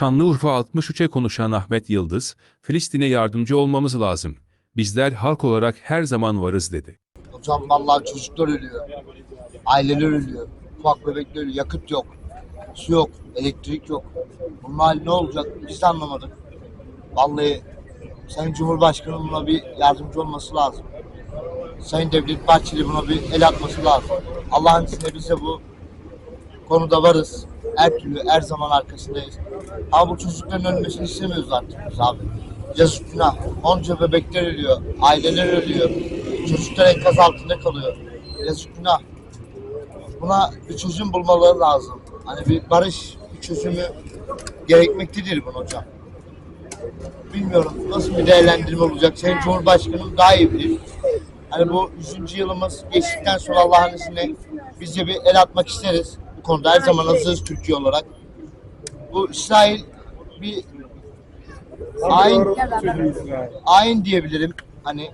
Şanlıurfa 63'e konuşan Ahmet Yıldız, Filistin'e yardımcı olmamız lazım. Bizler halk olarak her zaman varız dedi. Hocam vallahi çocuklar ölüyor. Aileler ölüyor. Ufak bebekler ölüyor. Yakıt yok. Su yok. Elektrik yok. Bunun ne olacak? Biz de anlamadık. Vallahi Sayın Cumhurbaşkanı buna bir yardımcı olması lazım. Sayın Devlet Bahçeli buna bir el atması lazım. Allah'ın izniyle biz bu konuda varız. Her türlü her zaman arkasındayız. Ama bu çocukların ölmesini istemiyoruz artık biz abi. Yazık günah. Onca bebekler ölüyor. Aileler ölüyor. Çocuklar enkaz altında kalıyor. Yazık günah. Buna bir çözüm bulmaları lazım. Hani bir barış bir çözümü gerekmektedir bunu hocam. Bilmiyorum nasıl bir değerlendirme olacak. Sayın Cumhurbaşkanım daha iyi bilir. Hani bu 100. yılımız geçtikten sonra Allah'ın izniyle biz de bir el atmak isteriz. Bu konuda her zaman hazırız Türkiye olarak. Bu İsrail bir hain, hain diyebilirim. Hani